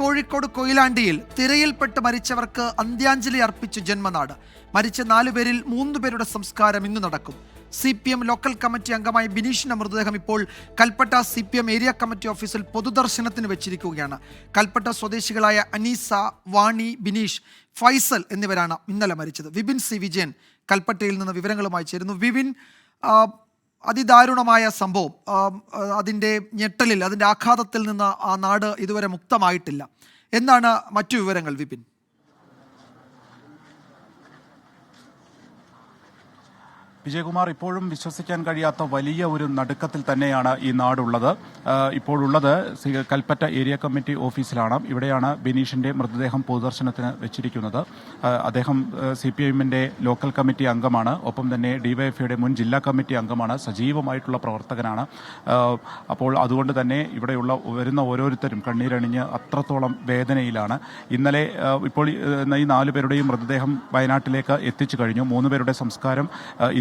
കോഴിക്കോട് കൊയിലാണ്ടിയിൽ തിരയിൽപ്പെട്ട് മരിച്ചവർക്ക് അന്ത്യാഞ്ജലി അർപ്പിച്ചു ജന്മനാട്. മരിച്ച നാലുപേരിൽ പേരുടെ സംസ്കാരം ഇന്ന് നടക്കും. C P M local committee അംഗമായ ബിനീഷിന്റെ മൃതദേഹം ഇപ്പോൾ Kalpetta C P M area committee ഓഫീസിൽ പൊതുദർശനത്തിന് വെച്ചിരിക്കുകയാണ്. കൽപ്പറ്റ സ്വദേശികളായ അനീസ വാണി ബിനീഷ് ഫൈസൽ എന്നിവരാണ് ഇന്നലെ മരിച്ചത്. വിപിൻ സി. വിജയൻ കൽപ്പറ്റയിൽ നിന്ന് വിവരങ്ങളുമായി ചേരുന്നു. വിപിൻ അതിദാരുണമായ സംഭവം അതിന്റെ ഞെട്ടലിൽ അതിന്റെ ആഘാതത്തിൽ നിന്ന് ആ നാട് ഇതുവരെ മുക്തമായിട്ടില്ല. എന്നാണ് മറ്റു വിവരങ്ങൾ വിപിൻ? വിജയകുമാർ ഇപ്പോഴും വിശ്വസിക്കാൻ കഴിയാത്ത വലിയ ഒരു നടുക്കത്തിൽ തന്നെയാണ് ഈ നാടുള്ളത്. ഇപ്പോഴുള്ളത് കൽപ്പറ്റ ഏരിയ കമ്മിറ്റി ഓഫീസിലാണ്. ഇവിടെയാണ് ബിനീഷിന്റെ മൃതദേഹം പൊതുദർശനത്തിന് വെച്ചിരിക്കുന്നത്. അദ്ദേഹം സി പി എമ്മിന്റെ ലോക്കൽ കമ്മിറ്റി അംഗമാണ്. ഒപ്പം തന്നെ ഡിവൈഎഫ്ഐയുടെ മുൻ ജില്ലാ കമ്മിറ്റി അംഗമാണ്. സജീവമായിട്ടുള്ള പ്രവർത്തകനാണ്. അപ്പോൾ അതുകൊണ്ട് തന്നെ ഇവിടെയുള്ള വരുന്ന ഓരോരുത്തരും കണ്ണീരണിഞ്ഞ് അത്രത്തോളം വേദനയിലാണ്. ഇന്നലെ ഇപ്പോൾ ഈ, നാലു പേരുടെയും മൃതദേഹം വയനാട്ടിലേക്ക് എത്തിച്ചു കഴിഞ്ഞു. മൂന്ന് പേരുടെ സംസ്കാരം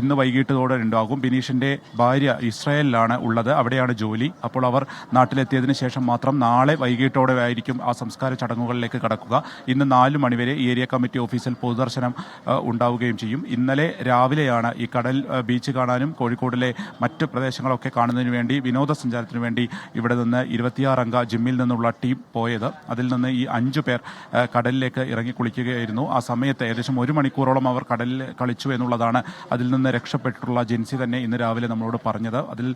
ഇന്ന് വൈകിട്ടോടെ ഉണ്ടാകും ബിനീഷിന്റെ ഭാര്യ ഇസ്രായേലിലാണ് ഉള്ളത്. അവിടെയാണ് ജോലി. അപ്പോൾ അവർ നാട്ടിലെത്തിയതിനു ശേഷം മാത്രം നാളെ വൈകിട്ടോടെ ആയിരിക്കും ആ സംസ്കാര ചടങ്ങുകളിലേക്ക് കടക്കുക. ഇന്ന് നാല് മണിവരെ ഏരിയ കമ്മിറ്റി ഓഫീസിൽ പൊതുദർശനം ഉണ്ടാവുകയും ചെയ്യും. ഇന്നലെ രാവിലെയാണ് ഈ കടൽ ബീച്ച് കാണാനും കോഴിക്കോടിലെ മറ്റ് പ്രദേശങ്ങളൊക്കെ കാണുന്നതിന് വേണ്ടി വിനോദസഞ്ചാരത്തിന് വേണ്ടി ഇവിടെ നിന്ന് ഇരുപത്തിയാറ് അംഗ ജിമ്മിൽ നിന്നുള്ള ടീം പോയത്. അതിൽ നിന്ന് ഈ അഞ്ചു പേർ കടലിലേക്ക് ഇറങ്ങി കുളിക്കുകയായിരുന്നു. ആ സമയത്ത് ഏകദേശം ഒരു മണിക്കൂറോളം അവർ കടലിൽ കളിച്ചു എന്നുള്ളതാണ് അതിൽ നിന്ന് രക്ഷപ്പെട്ടിട്ടുള്ള ജിൻസി തന്നെ ഇന്ന് രാവിലെ നമ്മളോട് പറഞ്ഞത്. അതിൽ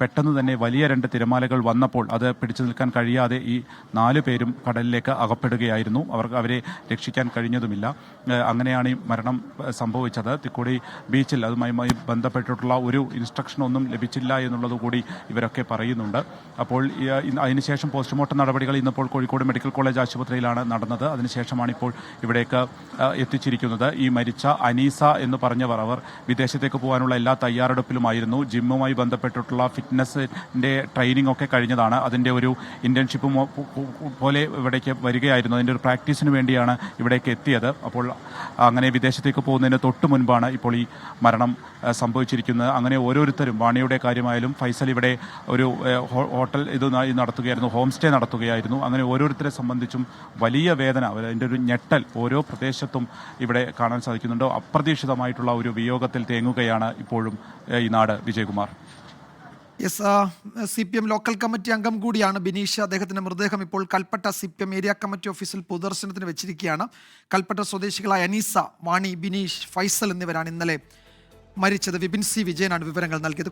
പെട്ടെന്ന് തന്നെ വലിയ രണ്ട് തിരമാലകൾ വന്നപ്പോൾ അത് പിടിച്ചു നിൽക്കാൻ കഴിയാതെ ഈ നാല് പേരും കടലിലേക്ക് അകപ്പെടുകയായിരുന്നു. അവർക്ക് അവരെ രക്ഷിക്കാൻ കഴിഞ്ഞതുമില്ല. അങ്ങനെയാണ് ഈ മരണം സംഭവിച്ചത്. തിക്കോടി ബീച്ചിൽ അതുമായി ബന്ധപ്പെട്ടിട്ടുള്ള ഒരു ഇൻസ്ട്രക്ഷൻ ഒന്നും ലഭിച്ചില്ല എന്നുള്ളത് കൂടി ഇവരൊക്കെ പറയുന്നുണ്ട്. അപ്പോൾ അതിനുശേഷം പോസ്റ്റ്മോർട്ടം നടപടികൾ ഇന്നിപ്പോൾ കോഴിക്കോട് മെഡിക്കൽ കോളേജ് ആശുപത്രിയിലാണ് നടന്നത്. അതിനുശേഷമാണ് ഇപ്പോൾ ഇവിടേക്ക് എത്തിച്ചിരിക്കുന്നത്. ഈ മരിച്ച അനീസ എന്ന് പറഞ്ഞവർ അവർ വിദേശത്തേക്ക് പോകാനുള്ള എല്ലാ തയ്യാറെടുപ്പിലുമായിരുന്നു. ജിമ്മുമായി ബന്ധപ്പെട്ടിട്ടുള്ള ഫിറ്റ്നസിന്റെ ട്രെയിനിങ് ഒക്കെ കഴിഞ്ഞതാണ്. അതിന്റെ ഒരു ഇന്റേൺഷിപ്പ് പോലെ ഇവിടേക്ക് വരികയായിരുന്നു. അതിന്റെ ഒരു പ്രാക്ടീസിന് വേണ്ടിയാണ് ഇവിടേക്ക് എത്തിയത്. അപ്പോൾ അങ്ങനെ വിദേശത്തേക്ക് പോകുന്നതിന് തൊട്ട് മുൻപാണ് ഇപ്പോൾ ഈ മരണം സംഭവിച്ചിരിക്കുന്നത്. അങ്ങനെ ഓരോരുത്തരും വാണിയുടെ കാര്യമായാലും ഫൈസൽ ഇവിടെ ഒരു ഹോട്ടൽ ഇത് നടത്തുകയായിരുന്നു ഹോം സ്റ്റേ നടത്തുകയായിരുന്നു. അങ്ങനെ ഓരോരുത്തരെ സംബന്ധിച്ചും വലിയ വേദന അതിന്റെ ഒരു ഞെട്ടൽ ഓരോ പ്രദേശത്തും ഇവിടെ കാണാൻ സാധിക്കുന്നുണ്ട്. അപ്രതീക്ഷിതമായിട്ടുള്ള ഒരു വിയോഗത്തിൽ തേങ്ങുകയാണ് ഇപ്പോഴും ഈ നാട് Vijayakumar. Yes C P M local committee അംഗം കൂടിയാണ് ബിനീഷ്. അദ്ദേഹത്തിന്റെ മൃതദേഹം ഇപ്പോൾ Kalpetta C P M area committee ഓഫീസിൽ പൊതുദർശനത്തിന് വെച്ചിരിക്കുകയാണ്. കൽപ്പറ്റ സ്വദേശികളായ അനീസ വാണി ബിനീഷ് ഫൈസൽ എന്നിവരാണ് ഇന്നലെ മരിച്ചത്. വിപിൻ സി വിജയനാണ് വിവരങ്ങൾ നൽകിയത്.